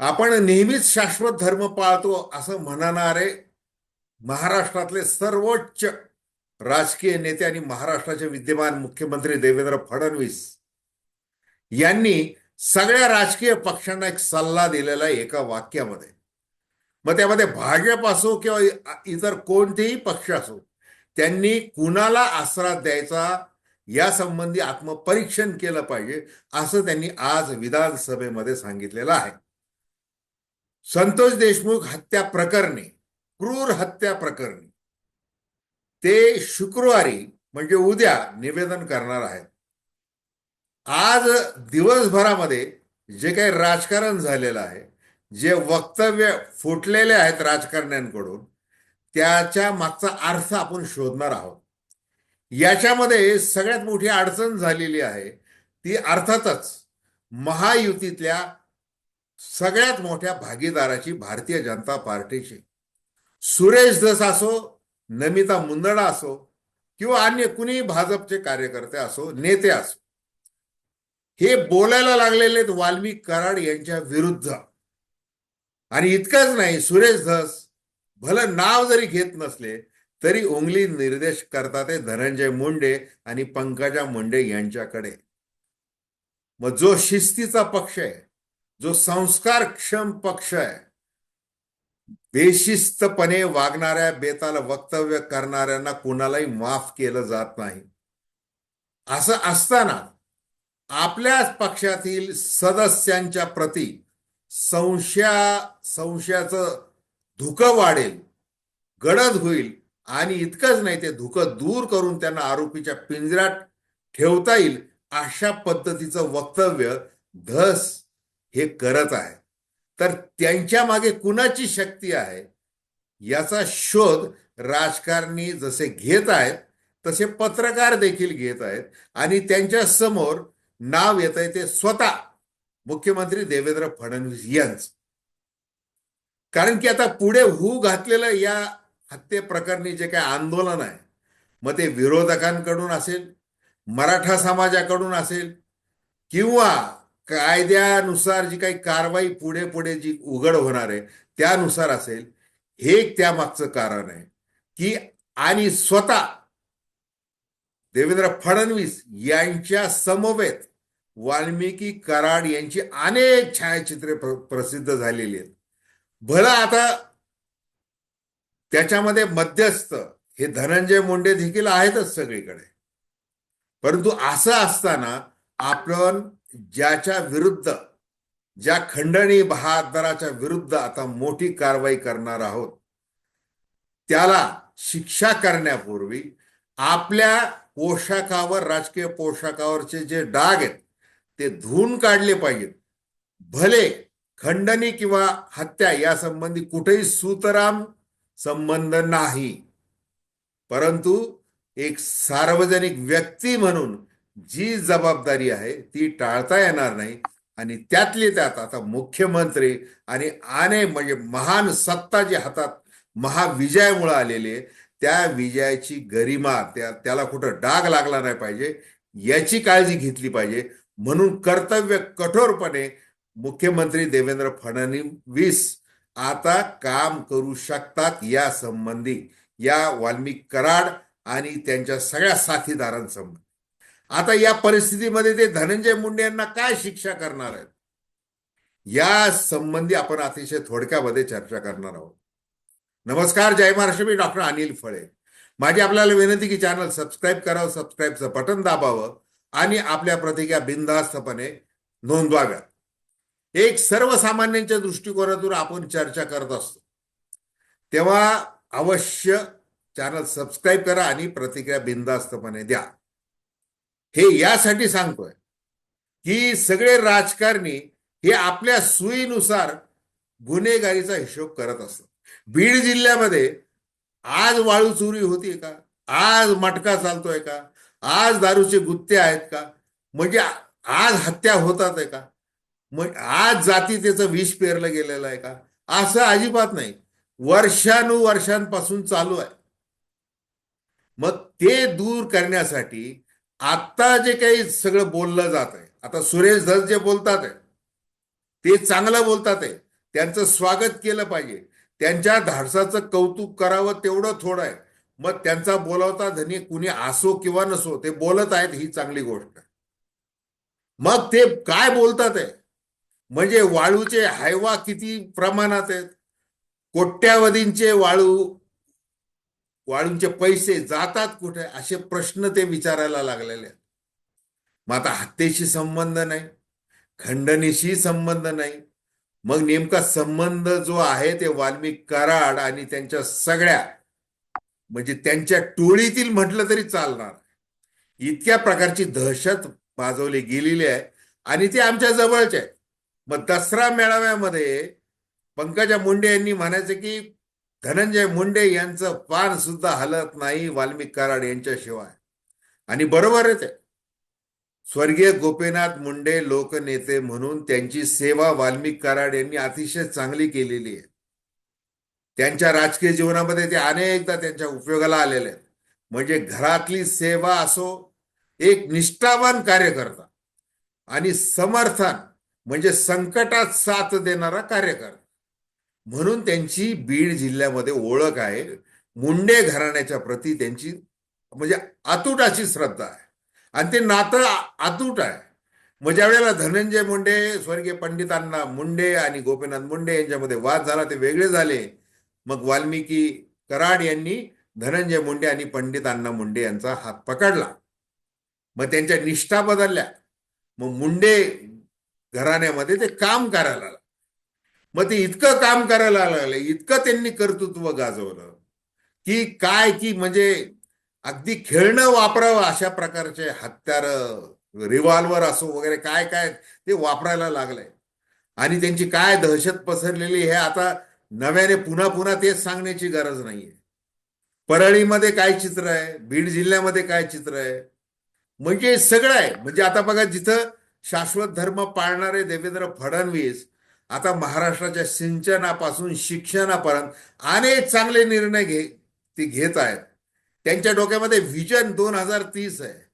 आपण नेहमीच शाश्वत धर्म पाळतो असं म्हणणारे महाराष्ट्रातले सर्वोच्च राजकीय नेते आणि महाराष्ट्राचे विद्यमान मुख्यमंत्री देवेंद्र फडणवीस यांनी सगळ्या राजकीय पक्षांना एक सल्ला दिलेला आहे एका वाक्यामध्ये. मग त्यामध्ये भाजप असो किंवा इतर कोणतेही पक्ष असो त्यांनी कुणाला आसरा द्यायचा या संबंधी आत्मपरीक्षण केलं पाहिजे असं त्यांनी आज विधानसभेमध्ये सांगितलेलं आहे. संतोष देशमुख हत्या प्रकरणी क्रूर हत्या प्रकरणी ते शुक्रवारी म्हणजे उद्या निवेदन करणार आहेत. आज दिवसभरामध्ये जे काही राजकारण झालेलं आहे जे वक्तव्य फुटलेले आहेत राजकारण्यांकडून त्याच्या मागचा अर्थ आपण शोधणार आहोत. याच्यामध्ये सगळ्यात मोठी अडचण झालेली आहे ती अर्थातच महायुतीतल्या सगळ्यात मोठ्या भागीदाराची भारतीय जनता पार्टीची. सुरेश धस असो नमिता मुंदडा असो किंवा अन्य कुणी भाजपचे कार्यकर्ते असो नेते असो. हे बोलायला लागलेले वाल्मी कराड यांच्या विरुद्ध. आणि इतकंच नाही सुरेश धस भलं नाव जरी घेत नसले तरी उंगली निर्देश करतात ते धनंजय मुंडे आणि पंकजा मुंडे यांच्याकडे. मग जो शिस्तीचा पक्ष आहे जो संस्कारक्षम पक्ष आहे बेशिस्तपणे वागणाऱ्या बेताला वक्तव्य करणाऱ्यांना कुणालाही माफ केलं जात नाही. असं असताना आपल्याच पक्षातील सदस्यांच्या प्रती संशया संशयाचं धुकं वाढेल गडद होईल आणि इतकंच नाही ते धुकं दूर करून त्यांना आरोपीच्या पिंजऱ्यात ठेवता येईल अशा पद्धतीचं वक्तव्य धस हे करत आहे. तर त्यांच्या मागे कुणाची शक्ती आहे? याचा शोध राजकारणी जसे घेत आहेत तसे पत्रकार देखील घेत आहेत आणि त्यांच्यासमोर नाव येत आहे ते स्वतः मुख्यमंत्री देवेंद्र फडणवीस यांच. कारण की आता पुढे हू घातलेलं या हत्ये प्रकरणी जे काही आंदोलन आहे मग ते विरोधकांकडून असेल मराठा समाजाकडून असेल किंवा कायद्यानुसार जी काही कारवाई पुढे पुढे जी उघड होणार आहे त्यानुसार असेल हे एक त्यामागचं कारण आहे की आणि स्वतः देवेंद्र फडणवीस यांच्या समवेत वाल्मिकी कराड यांची अनेक छायाचित्रे प्रसिद्ध झालेली आहेत. भलं आता त्याच्यामध्ये मध्यस्थ हे धनंजय मुंडे देखील आहेतच सगळीकडे. परंतु असं असताना आपण ज्याच्या विरुद्ध ज्या खंडणी बहादराच्या विरुद्ध आता मोठी कारवाई करणार आहोत त्याला शिक्षा करण्यापूर्वी आपल्या पोशाखावर राजकीय पोशाखावरचे जे डाग आहेत ते धुवून काढले पाहिजेत. भले खंडणी किंवा हत्या या संबंधी कुठेही सुतराम संबंध नाही परंतु एक सार्वजनिक व्यक्ती म्हणून जी जबाबदारी आहे ती टाळता येणार नाही. आणि त्यातली त्यात आता मुख्यमंत्री आणि आने म्हणजे महान सत्ता जी हातात महाविजयामुळे आलेली आहे त्या विजयाची गरिमा त्या त्याला कुठं डाग लागला नाही पाहिजे याची काळजी घेतली पाहिजे. म्हणून कर्तव्य कठोरपणे मुख्यमंत्री देवेंद्र फडणवीस आता काम करू शकतात या संबंधी या वाल्मिक कराड आणि त्यांच्या सगळ्या साथीदारांसंबंधी आता या परिस्थितीमध्ये ते धनंजय मुंडे यांना काय शिक्षा करणार आहेत? या संबंधी आपण अतिशय थोडक्यामध्ये चर्चा करणार आहोत. नमस्कार जय महाराष्ट्र. मी डॉक्टर अनिल फळे. माझी आपल्याला विनंती की चॅनल सबस्क्राईब करावं सबस्क्राईबचं बटन दाबावं आणि आपल्या प्रतिक्रिया बिनधास्तपणे नोंदवाव्या एक सर्वसामान्यांच्या दृष्टिकोनातून आपण चर्चा करत असतो. तेव्हा अवश्य चॅनल सबस्क्राईब करा आणि प्रतिक्रिया बिनधास्तपणे द्या. हे यासाठी सांगतोय की सगळे राजकारणी हे आपल्या सुईनुसार गुन्हेगारीचा हिशोब करत असतात. बीड जिल्ह्यामध्ये आज वाळू चोरी होती का? आज मटका चालतोय का? आज दारूचे गुत्ते आहेत का? म्हणजे आज हत्या होतात आहे का? मग आज जातीतेचं विष पेरलं गेलेलं आहे का? असं अजिबात नाही. वर्षानुवर्षांपासून चालू आहे. मग ते दूर करण्यासाठी आता जे काही सगळं बोललं जात आहे आता सुरेश धस जे बोलतात आहे ते चांगलं बोलतात आहे त्यांचं स्वागत केलं पाहिजे. त्यांच्या धाडसाचं कौतुक करावं तेवढं थोडं आहे. मग त्यांचा बोलावता धनी कुणी असो किंवा नसो ते बोलत आहेत ही चांगली गोष्ट. मग ते काय बोलतात आहे? म्हणजे वाळूचे हायवा किती प्रमाणात आहेत? कोट्यावधींचे वाळू वाळूंचे पैसे जातात कुठे? असे प्रश्न ते विचारायला लागलेले आहेत. मग आता हत्येशी संबंध नाही खंडणीशी संबंध नाही. मग नेमका संबंध जो आहे ते वाल्मिक कराड आणि त्यांच्या सगळ्या म्हणजे त्यांच्या टोळीतील म्हटलं तरी चालणार. इतक्या प्रकारची दहशत बाजवली गेलेली आहे आणि ते आमच्या जवळचे आहे मग दसरा मेळाव्यामध्ये पंकजा मुंडे यांनी म्हणायचं की धनंजय मुंडे यांचं पान सुद्धा हलत नाही वाल्मिक कराड यांच्याशिवाय. आणि बरोबरच आहे. स्वर्गीय गोपीनाथ मुंडे लोकनेते म्हणून त्यांची सेवा वाल्मिक कराड यांनी अतिशय चांगली केलेली आहे. त्यांच्या राजकीय जीवनामध्ये ते अनेकदा त्यांच्या उपयोगाला आलेले आहेत. म्हणजे घरातली सेवा असो एक निष्ठावान कार्यकर्ता आणि समर्थन म्हणजे संकटात साथ देणारा कार्यकर्ता. म्हणून त्यांची बीड जिल्ह्यामध्ये ओळख आहे. मुंडे घराण्याच्या प्रती त्यांची म्हणजे अतुटाची अशी श्रद्धा आहे. आणि ते नातं अतूट आहे. मग ज्या वेळेला धनंजय मुंडे स्वर्गीय पंडितांना मुंडे आणि गोपीनाथ मुंडे यांच्यामध्ये वाद झाला ते वेगळे झाले. मग वाल्मिकी कराड यांनी धनंजय मुंडे आणि पंडित अण्णा मुंडे यांचा हात पकडला. मग त्यांच्या निष्ठा बदलल्या. मग मुंडे घराण्यामध्ये ते काम करायला मग ते इतकं काम करायला लागले इतकं त्यांनी कर्तृत्व गाजवलं की काय की म्हणजे अगदी खेळणं वापरावं अशा प्रकारचे हत्यार रिव्हॉल्वर असो वगैरे काय काय ते वापरायला लागलंय आणि त्यांची काय दहशत पसरलेली हे आता नव्याने पुन्हा पुन्हा तेच सांगण्याची गरज नाहीये. परळीमध्ये काय चित्र आहे? बीड जिल्ह्यामध्ये काय चित्र आहे? म्हणजे सगळं आहे. म्हणजे आता बघा जिथं शाश्वत धर्म पाळणारे देवेंद्र फडणवीस आता महाराष्ट्राच्या सिंचनापासून शिक्षणापर्यंत अनेक चांगले निर्णय घे ते घेत आहेत. त्यांच्या डोक्यामध्ये व्हिजन दोन हजार तीस आहे.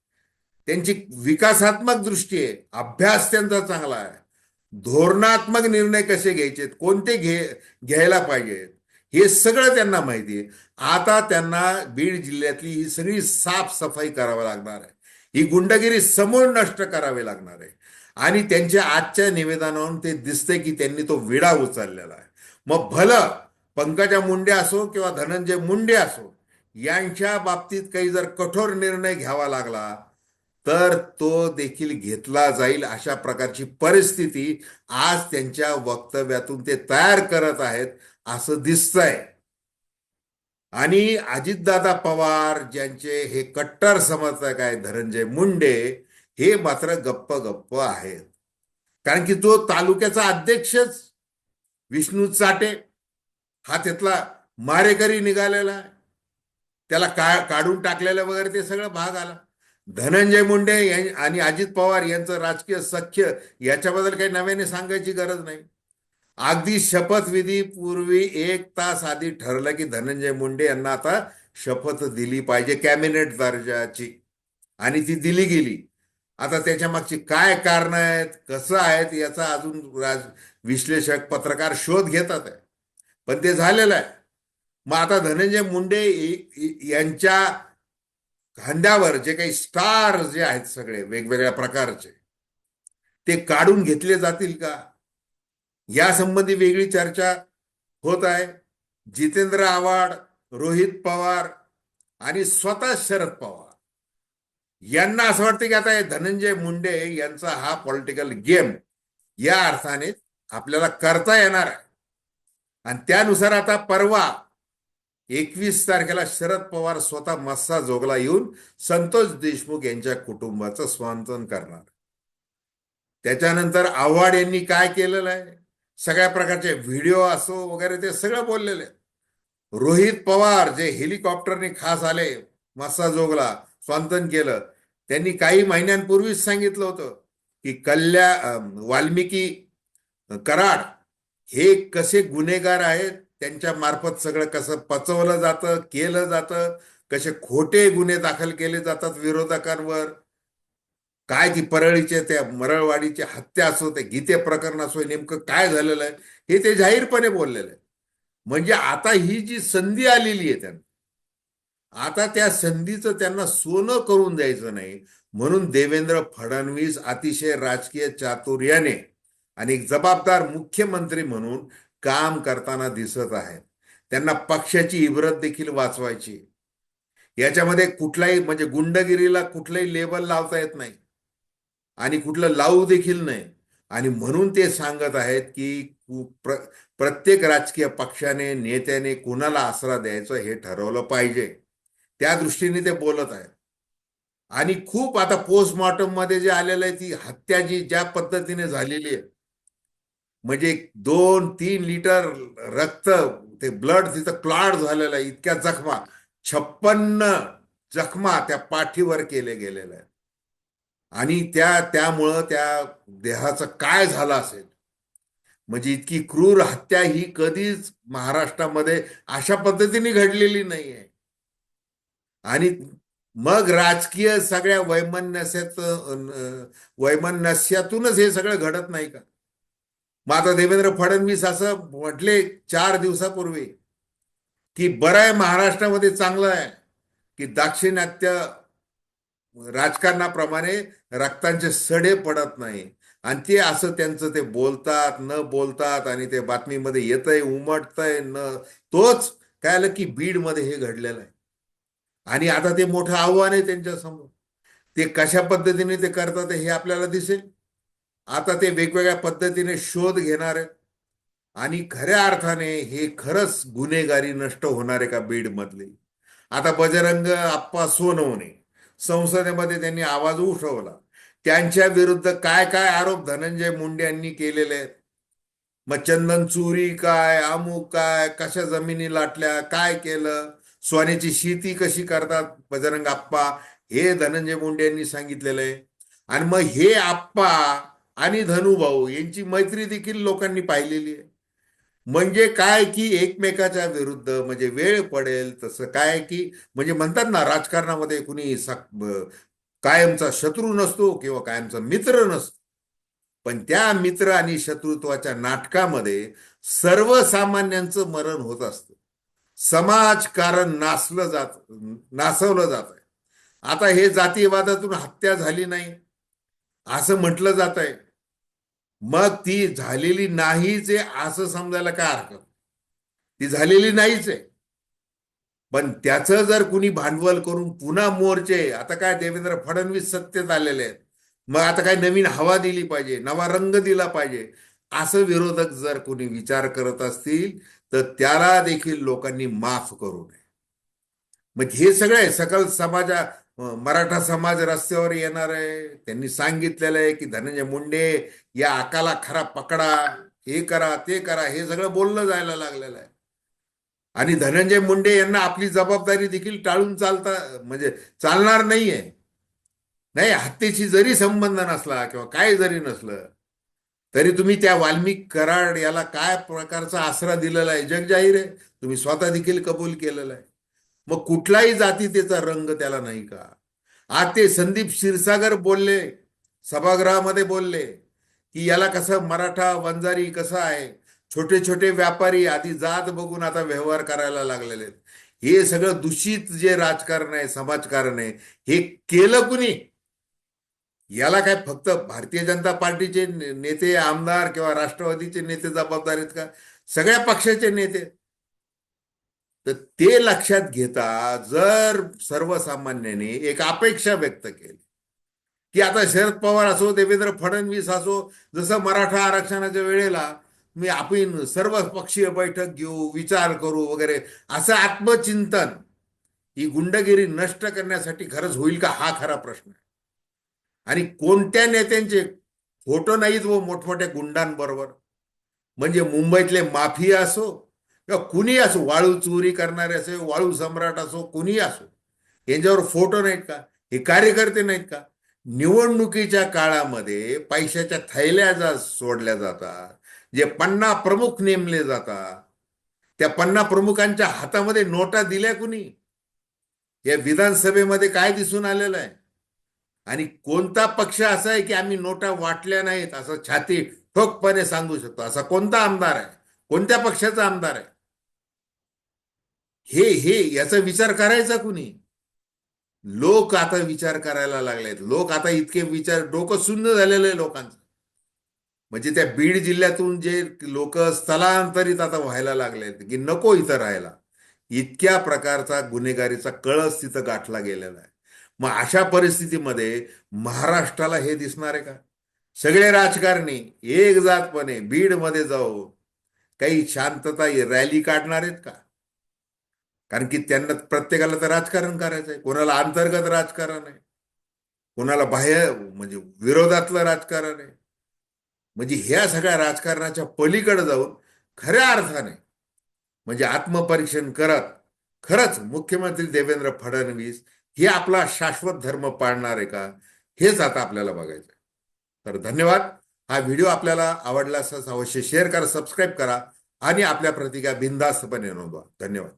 त्यांची विकासात्मक दृष्टी आहे. अभ्यास त्यांचा चांगला आहे. धोरणात्मक निर्णय कसे घ्यायचे कोणते घे घ्यायला पाहिजेत हे सगळं त्यांना माहिती आहे. आता त्यांना बीड जिल्ह्यातली ही सगळी साफसफाई करावी लागणार आहे. ही गुंडगिरी समूळ नष्ट करावी लागणार आहे. आणि त्यांच्या आजच्या निवेदनावरून ते दिसते की त्यांनी तो विडा उचललेला आहे. मग भलं पंकजा मुंडे असो किंवा धनंजय मुंडे असो यांच्या बाबतीत काही जर कठोर निर्णय घ्यावा लागला तर तो देखील घेतला जाईल अशा प्रकारची परिस्थिती आज त्यांच्या वक्तव्यातून ते तयार करत आहेत असं दिसतंय. आणि अजितदादा पवार ज्यांचे हे कट्टर समर्थक आहेत धनंजय मुंडे हे मात्र गप्प गप्प आहेत कारण की जो तालुक्याचा अध्यक्षच विष्णू चाटे हा त्यातला मारेकरी निघालेला आहे. त्याला का काढून टाकलेलं वगैरे ते सगळं भाग आला. धनंजय मुंडे आणि अजित पवार यांचं राजकीय सख्य याच्याबद्दल काही नव्याने सांगायची गरज नाही. अगदी शपथविधी पूर्वी एक तास आधी ठरलं की धनंजय मुंडे यांना आता शपथ दिली पाहिजे कॅबिनेट दर्जाची. आणि ती दिली गेली. आता त्याच्या मागची काय कारण आहेत कसं आहेत याचा अजून राज विश्लेषक पत्रकार शोध घेतात आहे. पण ते झालेलं आहे. मग आता धनंजय मुंडे यांच्या खांद्यावर जे काही स्टार जे आहेत सगळे वेगवेगळ्या प्रकारचे ते काढून घेतले जातील का? या संबंधी वेगळी चर्चा होत आहे. जितेंद्र आव्हाड रोहित पवार आणि स्वतः शरद पवार. यांना असं वाटतं की आता धनंजय मुंडे यांचा हा पॉलिटिकल गेम या अर्थाने आपल्याला करता येणार आहे. आणि त्यानुसार आता परवा एकवीस तारखेला शरद पवार स्वतः मस्सा जोगला येऊन संतोष देशमुख यांच्या कुटुंबाचं स्वांतन करणार त्याच्यानंतर आव्हाड यांनी काय केलेलं आहे? सगळ्या प्रकारचे व्हिडिओ असो वगैरे ते सगळं बोललेले रोहित पवार जे हेलिकॉप्टरने खास आले मस्सा जोगला स्वांतन केलं. त्यांनी काही महिन्यांपूर्वीच सांगितलं होतं की कल्या वाल्मिकी कराड हे कसे गुन्हेगार आहेत त्यांच्या मार्फत सगळं कसं पचवलं जातं केलं जातं कसे खोटे गुन्हे दाखल केले जातात विरोधकांवर काय ती परळीचे त्या मरळवाडीची हत्या असो ते गीते प्रकरण असो नेमकं काय झालेलं आहे हे ते जाहीरपणे बोललेलं आहे. म्हणजे आता ही जी संधी आलेली आहे त्यांना आता त्या संधीचं त्यांना सोनं करून द्यायचं नाही. म्हणून देवेंद्र फडणवीस अतिशय राजकीय चातुर्याने आणि एक जबाबदार मुख्यमंत्री म्हणून काम करताना दिसत आहेत. त्यांना पक्षाची इब्रत देखील वाचवायची. याच्यामध्ये कुठलाही म्हणजे गुंडगिरीला कुठलंही लेबल लावता येत नाही. आणि कुठलं लावू देखील नाही. आणि म्हणून ते सांगत आहेत की प्र प्रत्येक राजकीय पक्षाने नेत्याने कुणाला आसरा द्यायचा हे ठरवलं पाहिजे. त्या दृष्टीने ते बोलत आहेत. आणि खूप आता पोस्टमॉर्टममध्ये जे आलेलं आहे ती हत्या जी ज्या पद्धतीने झालेली आहे म्हणजे दोन तीन लिटर रक्त ते ब्लड तिथं क्लॉट झालेलं आहे इतक्या जखमा छप्पन्न जखमा त्या पाठीवर केले गेलेल्या आहेत. आणि त्या त्यामुळं त्या देहाचं काय झालं असेल? म्हणजे इतकी क्रूर हत्या ही कधीच महाराष्ट्रामध्ये अशा पद्धतीने घडलेली नाही आहे आणि मग राजकीय सगळ्या वैमनस्यात वैमनस्यातूनच हे सगळं घडत नाही का? मग आता देवेंद्र फडणवीस असं म्हटले चार दिवसापूर्वी की बरं आहे महाराष्ट्रामध्ये चांगलं आहे की दाक्षिणात्य राजकारणाप्रमाणे रक्तांचे सडे पडत नाही. आणि ते असं त्यांचं ते बोलतात न बोलतात आणि ते बातमीमध्ये येतंय उमटतंय न तोच काय आलं की बीडमध्ये हे घडलेलं आहे. आणि आता ते मोठं आव्हान आहे त्यांच्यासमोर ते कशा पद्धतीने ते करतात हे आपल्याला दिसेल. आता ते वेगवेगळ्या पद्धतीने शोध घेणार आहेत. आणि खऱ्या अर्थाने हे खरंच गुन्हेगारी नष्ट होणार आहे का बीड मधले आता बजरंग आप्पा सोनवणे संसदेमध्ये त्यांनी आवाज उठवला. त्यांच्या विरुद्ध काय काय आरोप धनंजय मुंडे यांनी केलेले आहेत? मग चंदन चोरी काय अमुक काय कशा जमिनी लाटल्या काय केलं? सोन्याची शेती कशी करतात? बजरंग आप्पा हे धनंजय मुंडे यांनी सांगितलेलं आहे. आणि मग हे आप्पा आणि धनुभाऊ यांची मैत्री देखील लोकांनी पाहिलेली आहे. म्हणजे काय की एकमेकाच्या विरुद्ध म्हणजे वेळ पडेल तसं काय की म्हणजे म्हणतात ना राजकारणामध्ये कुणी कायमचा शत्रू नसतो किंवा कायमचा मित्र नसतो. पण त्या मित्र आणि शत्रुत्वाच्या नाटकामध्ये सर्वसामान्यांचं मरण होत असतं. समाजकारण नासलं जात नासवलं जात आहे आता हे जातीयवादातून हत्या झाली नाही असं म्हटलं जात आहे मग ती झालेली नाहीच आहे असं समजायला काय हरकत ती झालेली नाहीच आहे. पण त्याचं जर कुणी भांडवल करून पुन्हा मोर्चे आता काय देवेंद्र फडणवीस सत्तेत आलेले आहेत. मग आता काय नवीन हवा दिली पाहिजे नवा रंग दिला पाहिजे असं विरोधक जर कोणी विचार करत असतील तर त्याला देखील लोकांनी माफ करू नये. मग हे सगळे सकल समाजा मराठा समाज रस्त्यावर येणार आहे. त्यांनी सांगितलेलं आहे की धनंजय मुंडे या आकाला खरा पकडा हे करा ते करा हे सगळं बोललं जायला लागलेलं आहे. आणि धनंजय मुंडे यांना आपली जबाबदारी देखील टाळून चालता म्हणजे चालणार नाहीये. नाही हत्येशी जरी संबंध नसला किंवा काय जरी नसलं तरी तुम्ही त्या वाल्मिक कराड याला काय प्रकारचा आसरा दिलेला आहे? जग जाहीर आहे. तुम्ही स्वतः देखील कबूल केलेला आहे. मग कुठलाही जातीतेचा रंग त्याला नाही का? आज ते संदीप क्षीरसागर बोलले सभागृहामध्ये बोलले की याला कसं मराठा वंजारी कसं आहे? छोटे छोटे व्यापारी आधी जात बघून आता व्यवहार करायला लागलेले आहेत. हे सगळं दूषित जे राजकारण आहे समाजकारण आहे हे केलं कुणी? याला काय फक्त भारतीय जनता पार्टीचे नेते आमदार किंवा राष्ट्रवादीचे नेते जबाबदार आहेत का? सगळ्या पक्षाचे नेते. तर ते लक्षात घेता जर सर्वसामान्याने एक अपेक्षा व्यक्त केली की आता शरद पवार असो देवेंद्र फडणवीस असो जसं मराठा आरक्षणाच्या वेळेला मी आपण सर्व पक्षीय बैठक घेऊ विचार करू वगैरे असं आत्मचिंतन ही गुंडगिरी नष्ट करण्यासाठी खरंच होईल का? हा खरा प्रश्न आहे. आणि कोणत्या नेत्यांचे फोटो नाहीत व मोठमोठ्या गुंडांबरोबर? म्हणजे मुंबईतले माफिया असो किंवा कुणी असो वाळू चोरी करणारे असो वाळू सम्राट असो कुणी असो यांच्यावर फोटो नाहीत का? हे कार्यकर्ते नाहीत का? निवडणुकीच्या काळामध्ये पैशाच्या थैल्या जा सोडल्या जातात जे पन्ना प्रमुख नेमले जातात. त्या पन्ना प्रमुखांच्या हातामध्ये नोटा दिल्या कुणी? या विधानसभेमध्ये काय दिसून आलेलं आहे? आणि कोणता पक्ष असा आहे की आम्ही नोटा वाटल्या नाहीत असं छाती ठोकपणे सांगू शकतो. असा कोणता आमदार आहे? कोणत्या पक्षाचा आमदार आहे? हे हे याचा विचार करायचा कुणी? लोक आता विचार करायला लागलेत. लोक आता इतके विचार डोकं शून्य झालेलं आहे लोकांचं. म्हणजे त्या बीड जिल्ह्यातून जे लोक स्थलांतरित आता व्हायला लागलेत की नको इथं राहायला. इतक्या प्रकारचा गुन्हेगारीचा कळस तिथं गाठला गेलेला आहे. मग अशा परिस्थितीमध्ये महाराष्ट्राला हे दिसणार आहे का? सगळे राजकारणी एक जातपणे बीडमध्ये जाऊ काही शांतता रॅली काढणार आहेत का? कारण की त्यांना प्रत्येकाला तर राजकारण करायचं आहे. कोणाला अंतर्गत राजकारण आहे. कोणाला बाह्य म्हणजे विरोधातलं राजकारण आहे. म्हणजे ह्या सगळ्या राजकारणाच्या पलीकडे जाऊन खऱ्या अर्थाने म्हणजे आत्मपरीक्षण करत खरंच मुख्यमंत्री देवेंद्र फडणवीस हे आपला शाश्वत धर्म पाळणार आहे का? हेच आता आपल्याला बघायचं तर धन्यवाद. हा व्हिडिओ आपल्याला आवडला असल्यास अवश्य शेअर करा सबस्क्राईब करा आणि आपल्या प्रतिक्रिया बिनधास्तपणे नोंदवा. धन्यवाद.